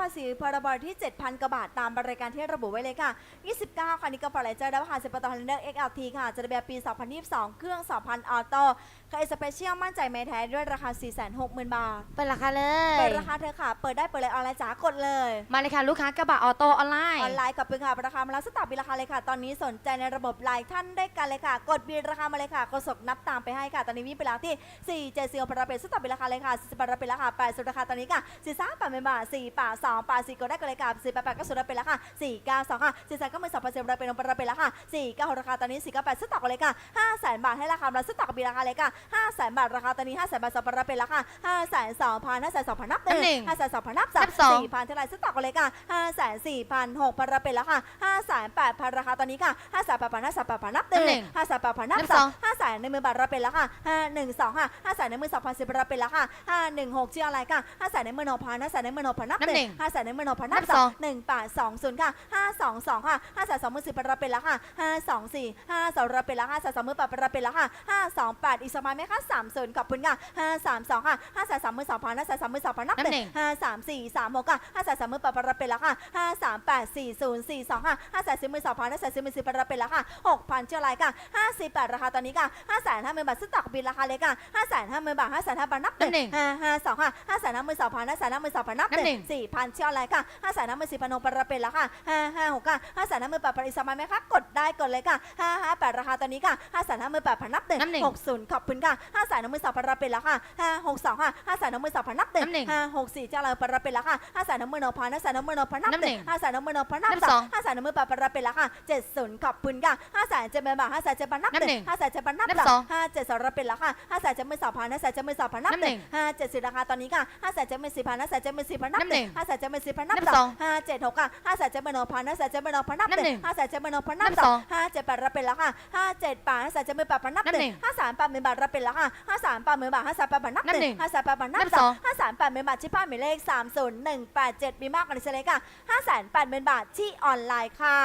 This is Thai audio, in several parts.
ภาษีพรบที่ 7,000 กว่าบาท ตามรายการที่ระบุไว้เลยค่ะ 29 คันนี้ก็ปล่อยใจได้ว่าค่ะสิบปตฮอนเดอร์ XLT ค่ะ จะได้แบบปี 2022 เครื่อง 2,000 ออโต้ค่ะเอสเปเชียลมั่นใจไม่แท้ด้วยราคา 460,000 บาท เปิดราคาเลเปิยดราคาเธอค่ะ เปิดได้เปิดเลยออนไลน์จ๋ากดเลย มาเลยค่ะ ลูกค้ากระบะออโต้ออนไลอน์อนไลน์กับปืนค่ะราคามาแล้วสต็อกบินราคาเลยค่ะ ตอนนี้สนใจในระบบไลน์ท่านได้กันเลยค่ะ กดบินราคามาเลยค่ะกดสกนับตามไปให้ค่ะ ตอนนี้วิ่งไปแล้วที่4 7 4พระเป็นสต็อกบินราคาเลยค่ะ40บาทเป็นราคา8สุดราคาตอนนี้ค่ะ4 3 8เป็นบาท4ป่า2ป่า4กดได้กันเลยค่ะ4 8 8ก็สุดเป็นราคา4 9 2ค่ะ4 3ก็มือ2เปอร์เซ็นต์เป็นประเป็นราคา4 9ราคาตอนนี้4 9 8สต็อกเลยค่ะ5แสนบาทให้ราคาแล้วสต็อกบินราคาเลยค่ะ5แสนบาทราคาตอนนี้5แสนบาทสองเป็นราคา5แสน2พัน5แสน2พันนับหนึ่ง5แสน2พันนับสามนับสองสี่พันเท่าไหร่สต็อกเลยค่ะห้าแสนสี่พันหกพันเป็นแล้วค่ะห้าแสนแปดพันราคาตอนนี้ค่ะห้าแสนแปดพันห้าแสนแปดพันนับหนับหนึ่นึ่งงห้าแสนแปดพันนับนับสสอองงห้าแสนหนึ่งหมื่นบาทรับเป็นแล้วค่ะห้าหนึ่งสองค่ะห้าแสนหนึ่งหมื่นสองพันสิบรับเป็นแล้วค่ะห้าหนึ่งหกชื่ออะไรค่ะห้าแสนหนึ่งหมื่นหกพันห้าแสนหนึ่งหมื่นหกพันนับนับหหนึ่นึ่งงห้าแสนหนึ่งหมื่นหกพันนับนับสสอองงหนึ่งแปดสองศูนย์ค่ะห้าสองสองค่ะห้าแสนสองหมื่นสิบรับเป็นแล้วค่ะห้าสองสี่ห้าสองรับเป็นแล้วค่ะแสนสองหมื่นแปดรับเป็นแล้วค่ะห้าสองแปดอีกสมัยไหมคะสามศูนย์ขอบคุณค่ะห้าสามสองค่ะห้าแสนสามหมื่นสองพันห้าแสนสามหมื่นสองพันนับนับหหนึ่นึ่งงห้าสามสี่สามหกค่ะห้าแสนสามหมื่นแปดรับเป็นแล้วค่ะห้าสามแปดสี่ศูนย์สี่สองค่ะห้าแสนสี่หมื่นสองพันห้าแสนสี่หมื่นสี่พันรับเป็นแล้วค่ะหกพันเชื่ออะไรค่ะห้าสิบแปดราคาตอนนี้ค่ะห้าแสนห้าหมื่นบาทซื้อตักบินราคาเลยค่ะห้าแสนห้าหมื่นบาทห้าแสนห้าบาทนับหนับหนึ่นึ่งงห้าห้าสองค่ะห้าแสนห้าหมื่นสองพันห้าแสนห้าหมื่นสองพันนับนับหหนึ่นึ่งงสี่พันเชื่ออะไรค่ะห้าแสนห้าหมื่นสี่พันหกพันรับเป็นแล้วค่ะห้าห้าหกค่ะห้าแสนห้าหมื่นแปดพันอีกสมัยไหมคะกดได้กดเลยค่ะห้าห้าแปดราคาตอนนี้ค่ะห้าแสนห้าหมื่นแปดพันนับหนึ่งนับหนึ่งหกศูนย์ขอบคุณค่ะห้าแสนห้าหมื่นสองพันรับเป็นแล้วค่ะห้าหกสองค่ะห้าแสนห้าหมื่นสองพันนับหนึ่งนับหนึ่งห้าหกสี่เจ้าเราพันรับเป็นแล้วค่ะห้าแสนห้าหมื่นหกพันห้าแสนห้าหมื่นหกพันนับนับหหนึ่นึ่งงห้าแสนห้าหมื่นหกพันนับนับสสอองงห้าแสนห้าหมื่นแปดพันรับเป็นแล้วค่ะเจ็ดศูนย์ขอบคุณค่ะห้าแสนเจ็ดหมื่นบาทห้าแสนเจ็ดพันนับนับหหนึ่นึ่งงห้าแสนเจ็ดพันนับนับสสอองงห้าเจ็ดสองรับเป็นแล้วค่ะห้าแสนเจ็ดหมื่นสองพันห้าแสนเจ็ดหมื่นสองพันนับนับหหนึ่นึ่งงห้าเจ็ดสิบราคาตอนนี้ค่ะห้าแสนเจ็ดหมื่นสี่พันห้าแสนเจ็ดหมื่นสี่พันนับนับหหนึ่นึ่งงห้าแสนเจ็ดหมื่นสี่พันนับนับสสอองงห้าเจ็ดหกค่ะห้าแสนเจ็ดหมื่นหกพันห้าแสนเจ็ดหมื่นหกพันนับนับหหนึ่นึ่งงห้าแสนเจ็ดหมื่นหกพันนับนับสสอองงห้าเจ็ดแปดรับเป็นแล้วค่ะห้าเจ็ดแปดห้าแสนเจ็ดหมื่นแปดพันนับนับหหนึ่นึ่งงห้าสามแปดหมื่นบาทรับเป็นแล้วค่ะห้าสามแปดหมื่นบาทห้าสามแปดพันนับนับหหนึ่นึ่งงห้าสามแปดพันนับนับสสอองงห้าสามแปดหมื่นบาทชิป้าหมายเลขสามศูนย์หนึ่งแปดเจ็ดมีมากกว่านี้เลยค่ะห้าแสนแปดหมื่นบาทที่ออนไลน์ค่ะ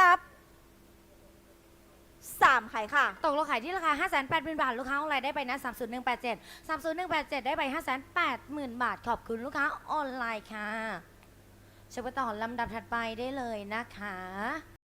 นับามไข่ค่ะ ตกลงขายที่ราคา 5 8 0 0 0 0 บาท ลูกค้าออนไลน์ได้ไปนะ 30187 30187 ได้ไป 580,000 บาท ขอบคุณลูกค้าออนไลน์ค่ะเชิญไปต่อลำดับถัดไปได้เลยนะคะ